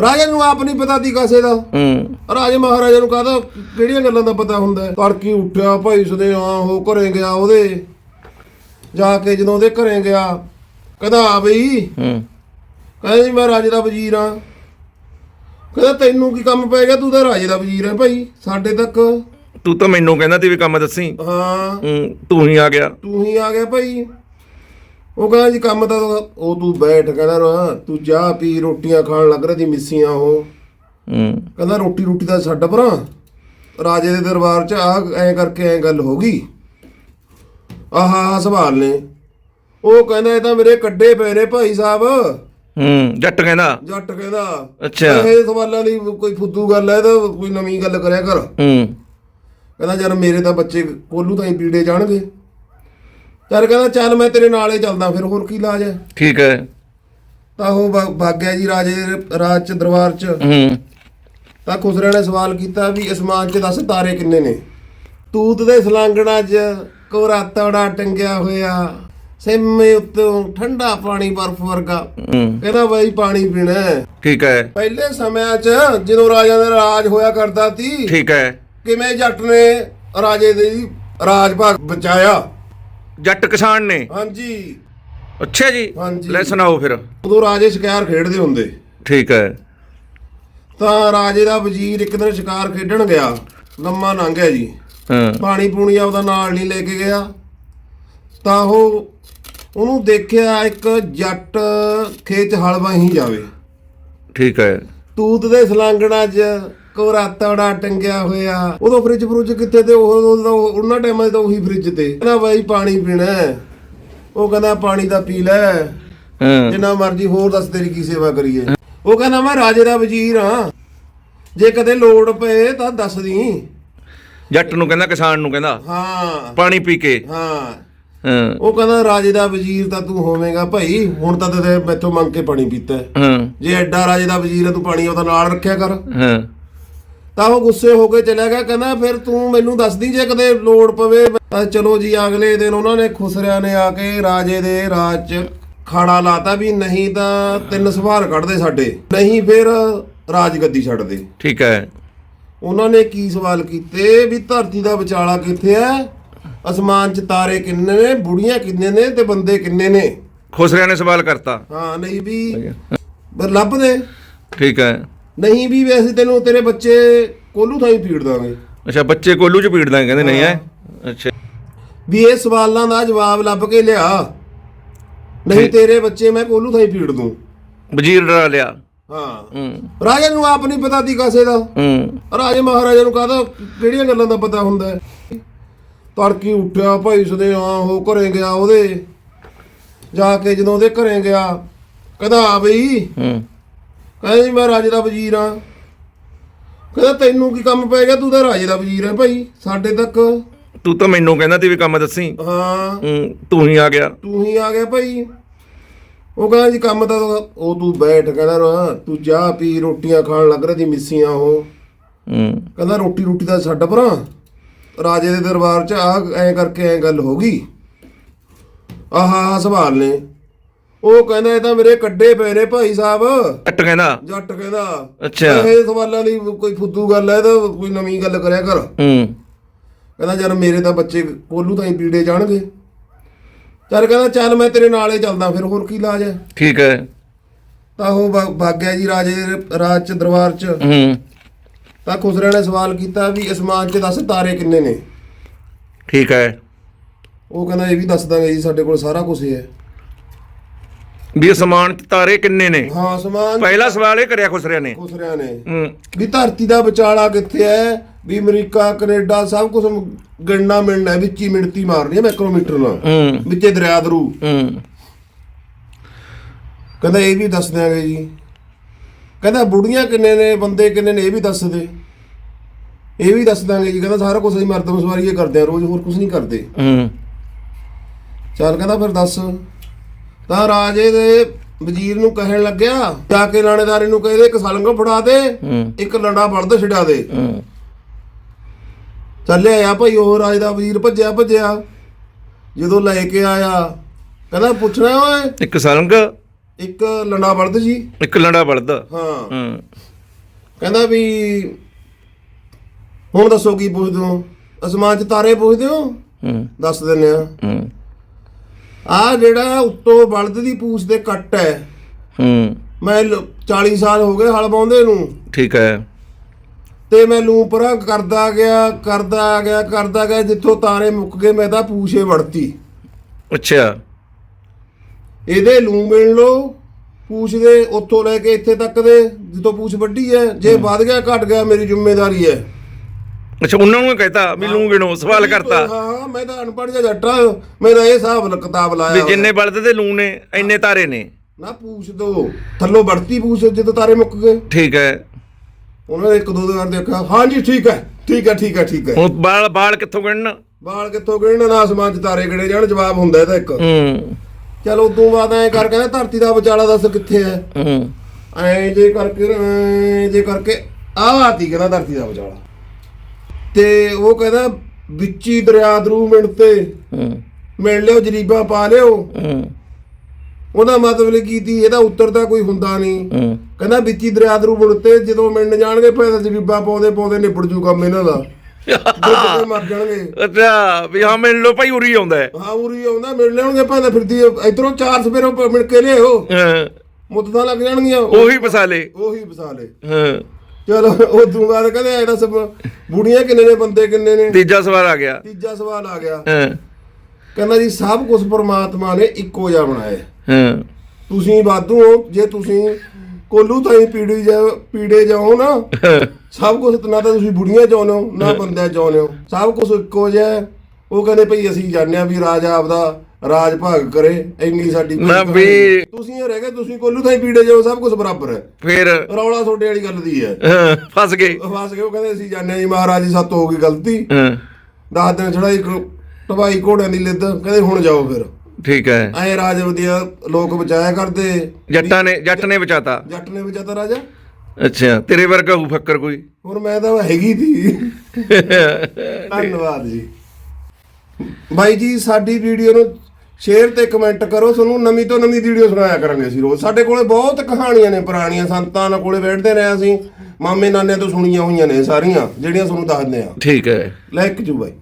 ਰਾਜੇ ਨੂੰ ਆਪ ਨਹੀਂ ਪਤਾ ਦੀ ਕਾਸੇ ਦਾ। ਹੂੰ। ਰਾਜੇ ਮਹਾਰਾਜਾ ਨੂੰ ਕਹਦਾ ਕਿਹੜੀਆਂ ਗੱਲਾਂ ਦਾ ਪਤਾ ਹੁੰਦਾ? ਹੈ ਤੜਕੀ ਉੱਠਿਆ ਭਾਈ ਸਦੇ ਆ ਉਹ ਘਰੇ ਗਿਆ ਉਹਦੇ। ਜਾ ਕੇ ਜਦੋਂ ਉਹਦੇ ਘਰੇ ਗਿਆ ਕਹਿੰਦਾ ਆ ਬਈ ਹੂੰ। ਕਹਿੰਦਾ ਜੀ ਮੈਂ ਰਾਜੇ ਦਾ ਵਜ਼ੀਰ ਆ ਕਹਿੰਦਾ ਤੈਨੂੰ ਕੀ ਕੰਮ ਪੈ ਗਿਆ? ਤੂੰ ਤਾਂ ਰਾਜੇ ਦਾ ਵਜ਼ੀਰ ਹੈ ਭਾਈ ਸਾਡੇ ਤੱਕ। ਤੂੰ ਤਾਂ ਮੈਨੂੰ ਕਹਿੰਦਾ ਤੀ ਵੀ ਕੰਮ ਦੱਸੀ। ਹਾਂ। ਹੂੰ ਤੂੰ ਹੀ ਆ ਗਿਆ। ਤੂੰ ਹੀ ਆ ਗਿਆ ਭਾਈ। ਉਹ ਕਹਿੰਦਾ ਜੀ ਕੰਮ ਤਾਂ ਉਹ ਤੂੰ ਬੈਠ ਕਹਿੰਦਾ ਨਾ ਤੂੰ ਚਾਹ ਪੀ ਰੋਟੀਆਂ ਖਾਣ ਲੱਗ ਰਹੀ ਮਿੱਸੀਆਂ ਉਹ। ਹੂੰ। ਕਹਿੰਦਾ ਰੋਟੀ ਰੋਟੀ ਦਾ ਛੱਡ ਪਰਾਂ। ਰਾਜੇ ਦੇ ਦਰਬਾਰ 'ਚ ਆ ਐ ਕਰਕੇ ਐ ਗੱਲ ਹੋ ਗਈ। ਆਹ ਆਹ ਸਵਾਲ ਨੇ। ਉਹ ਕਹਿੰਦਾ ਇਹ ਤਾਂ ਮੇਰੇ ਕੱਡੇ ਪਏ ਨੇ ਭਾਈ ਸਾਹਿਬ। ਹੂੰ ਜੱਟ ਕਹਿੰਦਾ। ਜੱਟ ਕਹਿੰਦਾ। ਅੱਛਾ। ਇਹ ਸਵਾਲਾਂ ਦੀ ਕੋਈ ਫੁੱਦੂ ਗੱਲ ਹੈ ਤਾਂ ਕੋਈ ਨਵੀਂ ਗੱਲ ਕਰਿਆ ਕਰ। ਹੂੰ। ਕਹਿੰਦਾ ਯਾਰ ਮੇਰੇ ਤਾਂ ਬੱਚੇ ਕੋਲੂ ਤਾਂ ਹੀ ਪੀੜੇ ਜਾਣਗੇ। ਚੱਲ ਕਹਿੰਦਾ ਚੱਲ ਮੈਂ ਤੇਰੇ ਨਾਲ ਹੀ ਚੱਲਦਾ ਫਿਰ ਹੋਰ ਕੀ ਇਲਾਜ ਹੈ? ਠੀਕ ਹੈ। ਤਾਂ ਉਹ ਭਾ- ਭੱਗ ਗਿਆ ਜੀ ਰਾਜੇ ਦੇ ਰਾਜ ਚ ਦਰਬਾਰ ਚ। ਹੂੰ। ਤਾਂ ਖੁਸਰੇ ਨੇ ਸਵਾਲ ਕੀਤਾ ਵੀ ਅਸਮਾਨ 'ਚ ਦੱਸ ਤਾਰੇ ਕਿੰਨੇ ਨੇ? ਤੂਤ ਦੇ ਸਲਾਂਗਣਾ 'ਚ ਕੋਰਾ ਤੜਾ ਟੰਗਿਆ ਹੋਇਆ ਸਿਮੇ ਉੱਤੋਂ ਠੰਡਾ ਪਾਣੀ ਬਰਫ਼ ਵਰਗਾ। ਹੂੰ। ਕਹਿੰਦਾ ਬਾਈ ਪਾਣੀ ਪੀਣਾ ਹੈ। ਠੀਕ ਹੈ। ਪਹਿਲੇ ਸਮਿਆਂ 'ਚ ਜਦੋਂ ਰਾਜਾ ਦਾ ਰਾਜ ਹੋਇਆ ਕਰਦਾ ਸੀ ਠੀਕ ਹੈ। ਕਿਵੇਂ ਜੱਟ ਨੇ ਰਾਜੇ ਦੀ ਰਾਜ ਭਾਗ ਬਚਾਇਆ? ਜੱਟ ਕਿਸਾਨ ਨੇ। ਹਾਂਜੀ। ਅੱਛਾ ਜੀ। ਹਾਂਜੀ। ਲੈ ਸੁਣਾਓ ਫਿਰ। ਉਦੋਂ ਰਾਜੇ ਸ਼ਿਕਾਰ ਖੇਡਦੇ ਹੁੰਦੇ। ਠੀਕ ਹੈ। ਤਾਂ ਰਾਜੇ ਦਾ ਵਜ਼ੀਰ ਇੱਕ ਦਿਨ ਸ਼ਿਕਾਰ ਖੇਡਣ ਗਿਆ। ਲੰਮਾ ਲੰਘ ਗਿਆ ਜੀ। ਹਾਂ। ਪਾਣੀ ਪੂਣੀ ਆਪਦਾ ਨਾਲ ਨਹੀਂ ਲੈ ਕੇ ਗਿਆ। ਤਾਂ ਉਹ ਉਹਨੂੰ ਦੇਖਿਆ ਇੱਕ ਜੱਟ ਖੇਤ 'ਚ ਹਲ ਵਾਹੀ ਜਾਵੇ। ਠੀਕ ਹੈ। ਤੂਤ ਦੇ ਸਲਾਂਗਣਾ 'ਚ ਕੋਰਾ ਤੜਾ ਟੰਗਿਆ ਹੋਇਆ। ਉਦੋਂ ਫ੍ਰਿਜ ਫਰੁਜ ਕਿੱਥੇ ਤੇ? ਉਹ ਉਹਨਾਂ ਟਾਈਮਾਂ 'ਚ ਤਾਂ ਉਹੀ ਫ੍ਰਿਜ ਤੇ। ਕਹਿੰਦਾ ਬਾਈ ਪਾਣੀ ਪੀਣਾ। ਉਹ ਕਹਿੰਦਾ ਪਾਣੀ ਦਾ ਪੀ ਲੈ। ਹਾਂ। ਜਿੰਨਾ ਮਰਜ਼ੀ ਹੋਰ ਦੱਸ ਤੇਰੀ ਕੀ ਸੇਵਾ ਕਰੀਏ। ਉਹ ਕਹਿੰਦਾ ਮੈਂ ਰਾਜੇ ਦਾ ਵਜ਼ੀਰ ਹਾਂ। ਜੇ ਕਦੇ ਲੋੜ ਪਏ ਤਾਂ ਦੱਸ ਦੀ। ਜੱਟ ਨੂੰ ਕਹਿੰਦਾ ਕਿਸਾਨ ਨੂੰ ਕਹਿੰਦਾ। ਹਾਂ। ਪਾਣੀ ਪੀ ਕੇ। ਹਾਂ। ਉਹ ਕਹਿੰਦਾ ਰਾਜੇ ਦਾ ਵਜ਼ੀਰ ਤਾਂ ਤੂੰ ਹੋਵੇਂਗਾ ਭਾਈ। ਹੁਣ ਤਾਂ ਤੇ ਮੈਥੋਂ ਮੰਗ ਕੇ ਪਾਣੀ ਪੀਤਾ ਜੇ ਐਡਾ ਰਾਜੇ ਦਾ ਵਜ਼ੀਰ ਹੈ ਤੂੰ ਪਾਣੀ ਉਹਦਾ ਨਾਲ ਰੱਖਿਆ ਕਰ। ਹਾਂ। ਤਾਂ ਉਹ ਗੁੱਸੇ ਹੋ ਕੇ ਚਲਿਆ ਗਿਆ ਕਹਿੰਦਾ ਫਿਰ ਤੂੰ ਮੈਨੂੰ ਦੱਸਦੀ ਜੇ ਕਦੇ ਲੋੜ ਪਵੇ। ਤਾਂ ਚਲੋ ਜੀ ਅਗਲੇ ਦਿਨ ਉਹਨਾਂ ਨੇ ਖੁਸਰਿਆਂ ਨੇ ਆ ਕੇ ਰਾਜੇ ਦੇ ਰਾਜ 'ਚ ਖਾੜਾ ਲਾਤਾ ਵੀ ਨਹੀਂ ਤਾਂ ਤਿੰਨ ਸਵਾਲ ਕੱਢਦੇ ਸਾਡੇ ਨਹੀਂ ਫਿਰ ਰਾਜ ਗੱਦੀ ਛੱਡਦੇ। ਠੀਕ ਹੈ। ਉਹਨਾਂ ਨੇ ਕੀ ਸਵਾਲ ਕੀਤੇ ਵੀ ਧਰਤੀ ਦਾ ਵਿਚਾਲਾ ਕਿੱਥੇ ਹੈ? ਅਸਮਾਨ 'ਚ ਤਾਰੇ ਕਿੰਨੇ ਨੇ ਬੁੜੀਆਂ ਕਿੰਨੇ ਨੇ ਤੇ ਬੰਦੇ ਕਿੰਨੇ ਨੇ? ਖੁਸਰਿਆਂ ਨੇ ਸਵਾਲ ਕਰਤਾ। ਹਾਂ ਨਹੀਂ ਵੀ ਲੱਭਦੇ। ਠੀਕ ਹੈ। ਨਹੀਂ ਵੀ ਵੈਸੇ ਤੈਨੂੰ ਤੇਰੇ ਬੱਚੇ ਕੋਲੂ ਥਾਈ ਫੀੜ ਦਾਂਗੇ। ਅੱਛਾ ਬੱਚੇ ਕੋਲੂ ਚ ਪੀੜ ਦਾਂਗੇ ਕਹਿੰਦੇ ਨਹੀਂ ਹੈ? ਅੱਛਾ। ਵੀ ਇਹ ਸਵਾਲਾਂ ਦਾ ਜਵਾਬ ਲੱਭ ਕੇ ਲਿਆ। ਨਹੀਂ ਤੇਰੇ ਬੱਚੇ ਮੈਂ ਕੋਲੂ ਥਾਈ ਫੀੜ ਦੂੰ। ਵਜ਼ੀਰ ਡਰਾ ਲਿਆ। ਹਾਂ। ਹੂੰ। ਰਾਜੇ ਨੂੰ ਆਪ ਨਹੀਂ ਪਤਾ ਦੀ ਕਾਸੇ ਦਾ। ਹੂੰ। ਰਾਜੇ ਮਹਾਰਾਜਾ ਨੂੰ ਕਹਦਾ ਕਿਹੜੀਆਂ ਗੱਲਾਂ ਦਾ ਪਤਾ ਹੁੰਦਾ ਹੈ? ਤੜਕੀ ਉੱਠਿਆ ਭਾਈ ਸਦੇ ਆ ਉਹ ਘਰੇ ਗਿਆ ਉਹਦੇ। ਜਾ ਕੇ ਜਦੋਂ ਉਹਦੇ ਘਰੇ ਗਿਆ ਕਹਿੰਦਾ ਆ ਬਈ। ਹੂੰ। ਕਹਿੰਦਾ ਜੀ ਮੈਂ ਰਾਜੇ ਦਾ ਵਜ਼ੀਰ ਆ ਕਹਿੰਦਾ ਤੈਨੂੰ ਕੀ ਕੰਮ ਪੈ ਗਿਆ? ਤੂੰ ਤਾਂ ਰਾਜੇ ਦਾ ਵਜ਼ੀਰ ਹੈ ਭਾਈ। ਸਾਡੇ ਤੱਕ ਤੂੰ ਤਾਂ ਮੈਨੂੰ ਕਹਿੰਦਾ ਤੀ ਵੀ ਕੰਮ ਦੱਸੀ। ਹਾਂ। ਹੂੰ ਤੂੰ ਹੀ ਆ ਗਿਆ। ਤੂੰ ਹੀ ਆ ਗਿਆ ਭਾਈ। ਉਹ ਕਹਿੰਦਾ ਜੀ ਕੰਮ ਤਾਂ ਉਹ ਤੂੰ ਬੈਠ ਕਹਿੰਦਾ ਨਾ ਤੂੰ ਚਾਹ ਪੀ ਰੋਟੀਆਂ ਖਾਣ ਲੱਗ ਰਹੀ ਮਿੱਸੀਆਂ ਉਹ। ਹੂੰ। ਕਹਿੰਦਾ ਰੋਟੀ ਰੋਟੀ ਦਾ ਛੱਡ ਪਰਾਂ। ਰਾਜੇ ਦੇ ਦਰਬਾਰ 'ਚ ਆ ਐ ਕਰਕੇ ਐ ਗੱਲ ਹੋ ਗਈ। ਆਹ ਆਹ ਸਵਾਲ ਨੇ। ਉਹ ਕਹਿੰਦਾ ਇਹ ਤਾਂ ਮੇਰੇ ਕੱਡੇ ਪਏ ਨੇ ਭਾਈ ਸਾਹਿਬ। ਜੱਟ ਕਹਿੰਦਾ? ਜੱਟ ਕਹਿੰਦਾ। ਅੱਛਾ। ਇਹ ਸਵਾਲਾਂ ਦੀ ਕੋਈ ਫੁੱਦੂ ਗੱਲ ਹੈ ਤਾਂ ਕੋਈ ਨਵੀਂ ਗੱਲ ਕਰਿਆ ਕਰ। ਹੂੰ। ਕਹਿੰਦਾ ਯਾਰ ਮੇਰੇ ਤਾਂ ਬੱਚੇ ਕੋਲੂ ਤਾਂ ਹੀ ਪੀੜੇ ਜਾਣਗੇ। ਚੱਲ ਕਹਿੰਦਾ ਚੱਲ ਮੈਂ ਤੇਰੇ ਨਾਲ ਹੀ ਚੱਲਦਾ ਫਿਰ ਹੋਰ ਕੀ ਇਲਾਜ ਹੈ? ਠੀਕ ਹੈ। ਤਾਂ ਉਹ ਭੱਗ- ਭੱਗ ਗਿਆ ਜੀ ਰਾਜੇ ਦੇ ਰਾਜ ਚ ਦਰਬਾਰ ਚ। ਹੂੰ। ਤਾਂ ਖੁਸਰੇ ਨੇ ਸਵਾਲ ਕੀਤਾ ਵੀ ਅਸਮਾਨ 'ਚ ਦੱਸ ਤਾਰੇ ਕਿੰਨੇ ਨੇ? ਠੀਕ ਹੈ। ਉਹ ਕਹਿੰਦਾ ਇਹ ਵੀ ਦੱਸ ਦਾਂਗੇ ਜੀ ਸਾਡੇ ਕੋਲ ਸਾਰਾ ਕੁਝ ਹੈ। ਵੀ ਅਸਮਾਨ ਚ ਤਾਰੇ ਕਿੰਨੇ ਨੇ? ਹਾਂ ਅਸਮਾਨ ਪਹਿਲਾ ਸਵਾਲ ਇਹ ਕਰਿਆ ਖੁਸਰਿਆਂ ਨੇ। ਖੁਸਰਿਆਂ ਨੇ। ਹੂੰ। ਵੀ ਧਰਤੀ ਦਾ ਵਿਚਾਲਾ ਕਿੱਥੇ ਹੈ? ਵੀ ਅਮਰੀਕਾ ਕੈਨੇਡਾ ਸਭ ਕੁਝ ਗਣਨਾ ਮਿਲਣਾ ਵਿੱਚ ਹੀ ਮਿਣਤੀ ਮਾਰਨੀ ਹੈ ਮਾਈਕਰੋਮੀਟਰ ਨਾਲ। ਹੂੰ। ਵਿੱਚੇ ਦਰਿਆ ਦਰੂ। ਹੂੰ। ਕਹਿੰਦਾ ਇਹ ਵੀ ਦੱਸ ਦਿਆਂਗੇ ਜੀ। ਕਹਿੰਦਾ ਬੁੜੀਆਂ ਕਿੰਨੇ ਨੇ ਬੰਦੇ ਕਿੰਨੇ ਨੇ ਇਹ ਵੀ ਦੱਸ ਦੇ। ਇਹ ਵੀ ਦੱਸ ਦਾਂਗੇ ਜੀ। ਕਹਿੰਦਾ ਸਾਰਾ ਕੁਝ ਅਸੀਂ ਮਰਦਮ ਸਵਾਰੀ ਇਹ ਕਰਦੇ ਆ ਰੋਜ਼ ਹੋਰ ਕੁਝ ਨਹੀਂ ਕਰਦੇ। ਹੂੰ। ਚੱਲ ਕਹਿੰਦਾ ਫਿਰ ਦੱਸ। ਤਾਂ ਰਾਜੇ ਦੇ ਵਜ਼ੀਰ ਨੂੰ ਕਹਿਣ ਲੱਗਿਆ ਜਾ ਕੇ ਲਾਣੇਦਾਰੇ ਨੂੰ ਕਹਿੰਦੇ ਇੱਕ ਸਲੰਗ ਫੜਾ ਦੇ ਇੱਕ ਲੰਡਾ ਬੜਦ ਛਡਾ ਦੇ। ਹੂੰ। ਚੱਲਿਆ ਆ ਭਾਈ ਉਹ ਰਾਜ ਦਾ ਵਜ਼ੀਰ ਭੱਜਿਆ ਭੱਜਿਆ। ਜਦੋਂ ਲੈ ਕੇ ਆਇਆ ਕਹਿੰਦਾ ਪੁੱਛਣਾ ਓਏ? ਇੱਕ ਸਲੰਗ? ਇੱਕ ਲੰਡਾ ਬਲਦ ਜੀ। ਇੱਕ ਲੰਡਾ ਬਲਦ। ਹਾਂ। ਹੂੰ। ਕਹਿੰਦਾ ਵੀ ਹੁਣ ਦੱਸੋ ਕੀ ਪੁੱਛਦੇ ਹੋ? ਅਸਮਾਨ 'ਚ ਤਾਰੇ ਪੁੱਛਦੇ ਹੋ? ਹੂੰ। ਦੱਸ ਦਿੰਨੇ ਆ। ਹੂੰ। ਆ ਜਿਹੜਾ ਉੱਤੋਂ ਬਲਦ ਦੀ ਪੂਛ ਦੇ ਕੱਟ ਹੈ। ਹੂੰ। ਮੈਂ ਲ- 40 ਸਾਲ ਹੋ ਗਏ ਹਲ ਬਾਉਂਦੇ ਨੂੰ। ਠੀਕ ਹੈ। ਤੇ ਮੈਂ ਲੂੰ ਪਰਾਂ ਕਰਦਾ ਗਿਆ ਕਰਦਾ ਗਿਆ ਕਰਦਾ ਗਿਆ ਜਿੱਥੋਂ ਤਾਰੇ ਮੁੱਕ ਗਏ ਮੈਂ ਤਾਂ ਪੂਛੇ ਵੜਤੀ। ਅੱਛਾ। ਇਹਦੇ ਲੂੰ ਮਿਲ ਲੋ ਪੂਛ ਦੇ ਉੱਥੋਂ ਲੈ ਕੇ ਇੱਥੇ ਤੱਕ ਦੇ ਜਿੱਥੋਂ ਪੂਛ ਵੱਡੀ ਹੈ। ਜੇ ਵੱਧ ਗਿਆ ਘਟ ਗਿਆ ਮੇਰੀ ਜ਼ਿੰਮੇਵਾਰੀ ਹੈ। ਅੱਛਾ ਉਹਨਾਂ ਨੂੰ ਕਹਤਾ ਵੀ ਲੂੰ ਗਿਣੋ ਸਵਾਲ ਕਰਤਾ। ਹਾਂ ਮੈਂ ਤਾਂ ਅਨਪੜ੍ਹ ਜਿਹਾ ਜੱਟਾ ਮੇਰਾ ਇਹ ਹਿਸਾਬ ਲ- ਕਿਤਾਬ ਵੀ ਲਾਇਆ ਜਿੰਨੇ ਬਲਦ ਦੇ ਲੂੰ ਨੇ ਇੰਨੇ ਤਾਰੇ ਨੇ। ਨਾ ਪੂਛ ਦੋ। ਥੱਲੋਂ ਵੜਤੀ ਪੂਛ ਜਦੋਂ ਤਾਰੇ ਮੁੱਕ ਗਏ। ਠੀਕ ਹੈ। ਉਹਨਾਂ ਨੇ ਇੱਕ ਦੋ ਵਾਰ ਦੇਖਿਆ ਹਾਂਜੀ ਠੀਕ ਹੈ ਠੀਕ ਹੈ ਠੀਕ ਹੈ ਠੀਕ ਹੈ। ਹੁਣ ਬਾਲ ਬਾਲ ਕਿੱਥੋਂ ਗਿਣਨ? ਬਾਲ ਕਿੱਥੋਂ ਗਿਣਨ? ਨਾ ਅਸਮਾਨ 'ਚ ਤਾਰੇ ਗਿਣੇ ਜਾਣ ਜਵਾਬ ਹੁੰਦਾ ਇਹਦਾ ਇੱਕ। ਹੂੰ। ਚਲ ਉਦੋਂ ਬਾਅਦ ਐ ਕਰ ਕਹਿੰਦਾ ਧਰਤੀ ਦਾ ਵਿਚਾਲਾ ਦੱਸ ਕਿੱਥੇ ਹੂੰ। ਐ ਜੇ ਕਰਕੇ ਐਂ ਜੇ ਕਰਕੇ ਆਹ ਆਤੀ ਕਹਿੰਦਾ ਧਰਤੀ ਦਾ ਵਿਚਾਲਾ। ਤੇ ਉਹ ਕਹਿੰਦਾ ਵਿੱਚੀ ਦਰਿਆ ਦਰੂ ਮਿੰਟ ਤੇ। ਹੂੰ। ਮਿਲ ਲਿਓ ਜਰੀਬਾ ਪਾ ਲਿਓ। ਹੂੰ। ਉਹਦਾ ਮਤਲਬ ਕੀ ਤੀ ਇਹਦਾ ਉੱਤਰ ਤਾਂ ਕੋਈ ਹੁੰਦਾ ਨਹੀਂ। ਕਹਿੰਦਾ ਵਿੱਚੀ ਦਰਿਆ ਦਰੂ ਮਿੰਟ ਤੇ ਜਦੋਂ ਮਿਲਣ ਜਾਣਗੇ ਪੈਦਾ ਜਰੀਬਾ ਪਾਉਂਦੇ ਪਾਉਂਦੇ ਨਿਬੜ ਜੂ ਕੰਮ ਇਹਨਾਂ ਦਾ ਦੁੱਧ ਮਰ ਜਾਣਗੇ। ਅੱਛਾ ਵੀ ਹਾਂ ਮਿਲ ਲੋ ਭਾਈ ਉਰੀ ਆਉਂਦਾ ਹੈ। ਹਾਂ ਉਰੀ ਆਉਂਦਾ ਮਿਲ ਲੈਣਗੇ ਭਾਵੇਂ ਫਿਰਦੀ ਇਧਰੋਂ ਚਾਰ ਸਵੇਰੋਂ ਮਿਲ ਕੇ ਲਿਓ ਹਾਂ, ਮੁੱਦਤਾਂ ਲੱਗ ਜਾਣਗੀਆਂ। ਉਹੀ ਫਸਾਲੇ ਉਹੀ ਹਾਂ। ਚਲੋ ਉਦੋਂ ਬਾਅਦ ਕਹਿੰਦੇ ਐ ਦੱਸ ਬੁੜੀਆਂ ਕਿੰਨੇ ਨੇ ਬੰਦੇ ਕਿੰਨੇ ਨੇ? ਤੀਜਾ ਸਵਾਲ ਆ ਗਿਆ। ਤੀਜਾ ਸਵਾਲ ਆ ਗਿਆ। ਹਾਂ। ਕਹਿੰਦਾ ਜੀ ਸਭ ਕੁਝ ਪਰਮਾਤਮਾ ਨੇ ਇੱਕੋ ਜਿਹਾ ਬਣਾਇਆ। ਹੈ। ਹਾਂ ਤੁਸੀਂ ਵਾਧੂ ਹੋ ਜੇ ਤੁਸੀਂ ਕੋਲੂ ਤਾਈ ਪੀੜੀ ਜਾ ਪੀੜੇ ਜਾਓ ਨਾ ਹਾਂ, ਸਭ ਕੁਝ ਨਾ ਤਾਂ ਤੁਸੀਂ ਬੁੜੀਆਂ ਚਾਹੁੰਦੇ ਹੋ ਨਾ ਬੰਦਿਆਂ ਚਾਹੁੰਦੇ ਹੋ। ਸਭ ਕੁਝ ਇੱਕੋ ਜਿਹਾ ਹੈ। ਉਹ ਕਹਿੰਦੇ ਭਈ ਅਸੀਂ ਜਾਣਦੇ ਹਾਂ ਵੀ ਰਾਜਾ ਆਪਦਾ ਰਾਜ ਭਾਗ ਕਰੇ ਇੰਨੀ ਸਾਡੀ ਨਾ ਵੀ-। ਤੁਸੀਂ ਇਹ ਰਹਿ ਗਏ ਤੁਸੀਂ ਕੋਲੂ ਤਾਈ ਪੀੜੇ ਜਾਓ ਸਭ ਕੁਝ ਬਰਾਬਰ ਹੈ। ਫਿਰ? ਰੌਲਾ ਤੁਹਾਡੇ ਵਾਲੀ ਗੱਲ ਦੀ ਹੈ। ਹਾਂ, ਫਸ ਗਏ। ਫਸ ਗਏ ਉਹ ਕਹਿੰਦੇ ਅਸੀਂ ਜਾਣਦੇ ਹਾਂ ਜੀ ਮਹਾਰਾਜ ਜੀ ਸਾਤੋਂ ਹੋ ਗਈ ਗਲਤੀ। ਹਾਂ। ਦਸ ਦਿਨ ਛੜਾ ਇੱਕ ਟਵਾਈ ਘੋੜਿਆਂ ਦੀ ਲਿੱਦ ਕਹਿੰਦੇ ਹੁਣ ਜਾਓ ਫਿਰ। ਠੀਕ ਹੈ। ਐ ਰਾਜ ਵਧੀਆ ਲੋਕ ਬਚਾਇਆ ਕਰਦੇ। ਜੱਟਾਂ ਨੇ ਜੱਟ ਨੇ ਬਚਾਤਾ। ਜੱਟ ਨੇ ਬਚਾਤਾ ਰਾਜਾ। ਅੱਛਾ ਤੇਰੇ ਵਰਗਾ ਹੂ ਫੱਕਰ ਕੋਈ। ਹੁਣ ਮੈਂ ਤਾਂ ਹੈਗੀ ਸੀ ਧੰਨਵਾਦ ਜੀ। ਬਾਈ ਜੀ ਸਾਡੀ ਵੀਡੀਓ ਨੂੰ ਸ਼ੇਅਰ ਤੇ ਕਮੈਂਟ ਕਰੋ ਤੁਹਾਨੂੰ ਨਵੀਂ ਤੋਂ ਨਵੀਂ ਵੀਡੀਓ ਸੁਣਾਇਆ ਕਰਾਂਗੇ ਅਸੀਂ ਰੋਜ਼। ਸਾਡੇ ਕੋਲੇ ਬਹੁਤ ਕਹਾਣੀਆਂ ਨੇ ਪੁਰਾਣੀਆਂ ਸੰਤਾਂ ਨਾਲ ਕੋਲੇ ਬੈਠਦੇ ਰਹੇ ਅਸੀਂ। ਮਾਮੇ ਨਾਨਿਆਂ ਤੋਂ ਸੁਣੀਆਂ ਹੋਈਆਂ ਨੇ ਸਾਰੀਆਂ ਜਿਹੜੀਆਂ ਤੁਹਾਨੂੰ ਦੱਸਦੇ ਆ ਠੀਕ ਹੈ। ਲੈ ਇੱਕ ਜੂ ਬਾਈ।